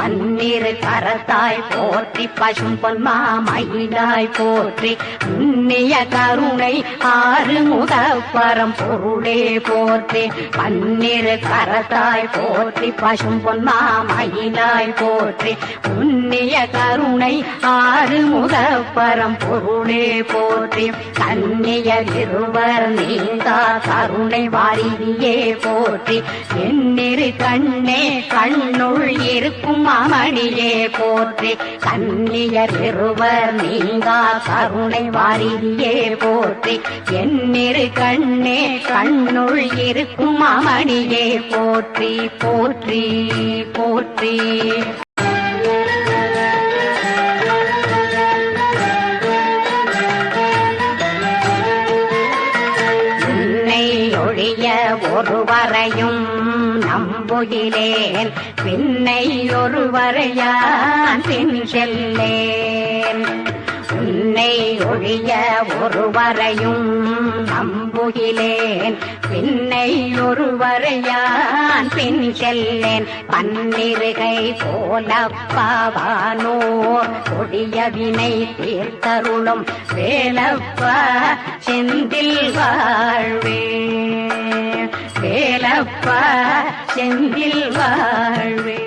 பன்னிரு கரத்தாய் போற்றி பசும் பொன்மாமயிலாய் போற்றி உன்னிய கருணை ஆறு முதப்பரம் பொருளே போற்றி பன்னிரு கரத்தாய் போற்றி பசும் பொன்மாமயிலாய் போற்றி உன்னிய கருணை ஆறு முதப்பரம் பொருளே போற்றி கண்ணியர் இருவர் நீந்தா கருணை வாரியே போற்றி என்னிரு கண்ணே கண்ணுள் இருக்கும் மாமணியே போற்றி கண்ணியர் இருவர் நீங்கா கருணை வாரியே போற்றி. என்னிரு கண்ணே கண்ணுள் இருக்கும் மாமணியே போற்றி போற்றி போற்றி. உன்னை ஒழிய ஒருவரையும் நம்புகிறேன் பின்னை ஒருவரையான் பின் செல்லேன். என்னை ஒழிய ஒருவரையும் நம்புகிலேன் பின்னை ஒருவரையான் பின் செல்லேன். பன்னிருகை போலப்பவானோர் கொடிய வினை தீர்த்தருளும் வேலப்பா செந்தில் வாழ்வே. வேலப்பா செந்தில் வாழ்வே.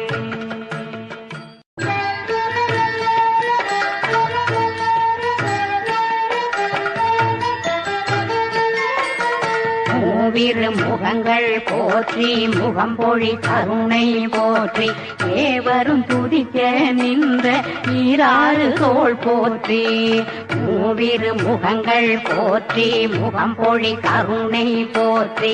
மூவிரு முகங்கள் போற்றி முகம் பொழி கருணை போற்றி ஏவரும் துதிக்க நின்ற ஈராறு தோல் போற்றி மூவிரு முகங்கள் போற்றி முகம் பொழி கருணை போற்றி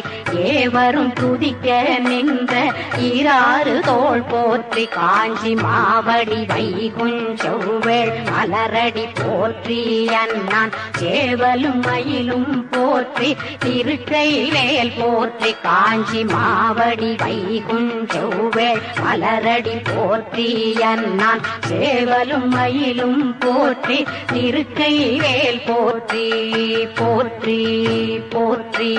ஏவரும் துதிக்க நின்ற ஈராறு தோல் போற்றி காஞ்சி மாவடி வைகுஞ்செவ்வேள் மலரடி போற்றி அண்ணான் சேவலும் மயிலும் போற்றி திருக்கை வேல் போற்றி காஞ்சி மாவடி வைகுஞ்செவ்வேள் மலரடி போற்றி அண்ணான் சேவலும் மயிலும் போற்றி திருக்கை வேல் போற்றி போற்றி போற்றி.